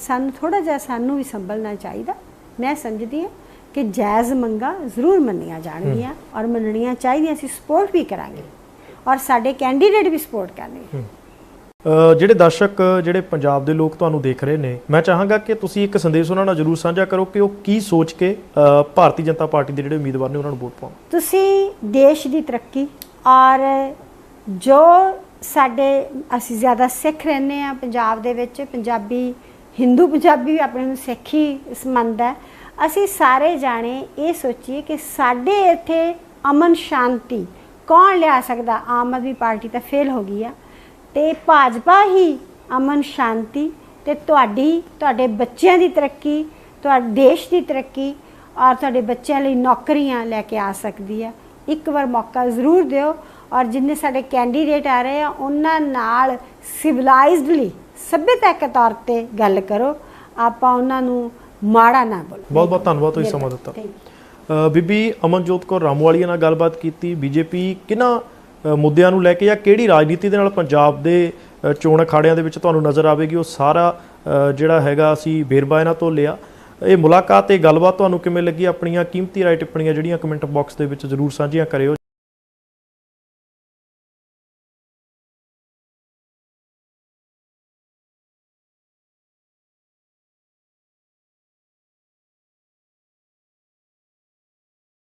ਸਾਨੂੰ ਥੋੜਾ ਜਿਹਾ ਸਾਨੂੰ ਵੀ ਸੰਭਲਣਾ ਚਾਹੀਦਾ। ਮੈਂ ਸਮਝਦੀ ਹਾਂ ਕਿ ਜਾਇਜ਼ ਮੰਗਾਂ ਜ਼ਰੂਰ ਮੰਨੀਆਂ ਜਾਣਗੀਆਂ ਔਰ ਮੰਨਣੀਆਂ ਚਾਹੀਦੀਆਂ ਅਸੀਂ ਸਪੋਰਟ ਵੀ ਕਰਾਂਗੇ। ਔਰ ਸਾਡੇ ਕੈਂਡੀਡੇਟ ਵੀ ਸਪੋਰਟ ਕਰਨਗੇ। ਜਿਹੜੇ ਦਰਸ਼ਕ ਜਿਹੜੇ ਪੰਜਾਬ ਦੇ ਲੋਕ ਤੁਹਾਨੂੰ ਦੇਖ ਰਹੇ ਨੇ ਮੈਂ ਚਾਹਾਂਗਾ ਕਿ ਤੁਸੀਂ ਇੱਕ ਸੰਦੇਸ਼ ਉਹਨਾਂ ਨਾਲ ਜਰੂਰ ਸਾਂਝਾ ਕਰੋ ਕਿ ਉਹ ਕੀ ਸੋਚ ਕੇ ਭਾਰਤੀ ਜਨਤਾ ਪਾਰਟੀ ਦੇ ਜਿਹੜੇ ਉਮੀਦਵਾਰ ਨੇ ਉਹਨਾਂ ਨੂੰ ਵੋਟ ਪਾਉਣ। ਤੁਸੀਂ ਦੇਸ਼ ਦੀ ਤਰੱਕੀ ਔਰ ਜੋ ਸਾਡੇ ਅਸੀਂ ਜ਼ਿਆਦਾ ਸਿੱਖ ਰਹਿੰਦੇ ਆ ਪੰਜਾਬ ਦੇ ਵਿੱਚ ਪੰਜਾਬੀ ਹਿੰਦੂ ਪੰਜਾਬੀ ਵੀ ਆਪਣੇ ਨੂੰ ਸਿੱਖ ਹੀ ਮੰਨਦਾ ਹੈ। ਅਸੀਂ ਸਾਰੇ ਜਾਣੇ ਇਹ ਸੋਚੀਏ ਕਿ ਸਾਡੇ ਇੱਥੇ ਅਮਨ ਸ਼ਾਂਤੀ ਕੌਣ ਲਿਆ ਸਕਦਾ? ਆਮ ਆਦਮੀ ਪਾਰਟੀ ਤਾਂ ਫੇਲ ਹੋ ਗਈ ਆ। ਤੇ ਭਾਜਪਾ ਹੀ ਅਮਨ ਸ਼ਾਂਤੀ ਤੇ ਤੁਹਾਡੀ, ਤੁਹਾਡੇ ਬੱਚਿਆਂ ਦੀ ਤਰੱਕੀ, ਤੁਹਾਡੇ ਦੇਸ਼ ਦੀ ਤਰੱਕੀ ਔਰ ਤੁਹਾਡੇ ਬੱਚਿਆਂ ਲਈ ਨੌਕਰੀਆਂ ਲੈ ਕੇ ਆ ਸਕਦੀ ਆ। ਇੱਕ ਵਾਰ ਮੌਕਾ ਜ਼ਰੂਰ ਦਿਓ ਔਰ ਜਿੰਨੇ ਸਾਡੇ ਕੈਂਡੀਡੇਟ ਆ ਰਹੇ ਆ, ਉਹਨਾਂ ਨਾਲ ਸਿਵਲਾਈਜ਼ਡਲੀ ਸਭਿਅਤਾਕ ਤੌਰ ਤੇ ਗੱਲ ਕਰੋ। ਆਪਾਂ ਉਹਨਾਂ ਨੂੰ ਮਾੜਾ ਨਾ ਬੋਲੋ। ਬਹੁਤ ਬਹੁਤ ਧੰਨਵਾਦ ਤੁਸੀਂ ਸਮਾਂ ਦਿੱਤਾ। ਬੀਬੀ ਅਮਨਜੋਤ ਕੌਰ ਰਾਮੂਵਾਲੀਆ ਨਾਲ ਗੱਲਬਾਤ ਕੀਤੀ। ਬੀਜੇਪੀ ਕਿਹਨਾਂ ਮੁੱਦਿਆਂ ਨੂੰ ਲੈ ਕੇ ਜਾਂ ਕਿਹੜੀ ਰਾਜਨੀਤੀ ਦੇ ਨਾਲ ਪੰਜਾਬ ਦੇ ਚੋਣ ਅਖਾੜਿਆਂ ਦੇ ਵਿੱਚ ਤੁਹਾਨੂੰ ਨਜ਼ਰ ਆਵੇਗੀ ਉਹ ਸਾਰਾ ਜਿਹੜਾ ਹੈਗਾ ਅਸੀਂ ਵੇਰਵਾ ਇਹਨਾਂ ਤੋਂ ਲਿਆ। ਇਹ ਮੁਲਾਕਾਤ ਤੇ ਗੱਲਬਾਤ ਤੁਹਾਨੂੰ ਕਿਵੇਂ ਲੱਗੀ? ਆਪਣੀਆਂ ਕੀਮਤੀ ਰਾਏ ਟਿੱਪਣੀਆਂ ਜਿਹੜੀਆਂ ਕਮੈਂਟ ਬਾਕਸ ਦੇ ਵਿੱਚ ਜ਼ਰੂਰ ਸਾਂਝੀਆਂ ਕਰਿਓ।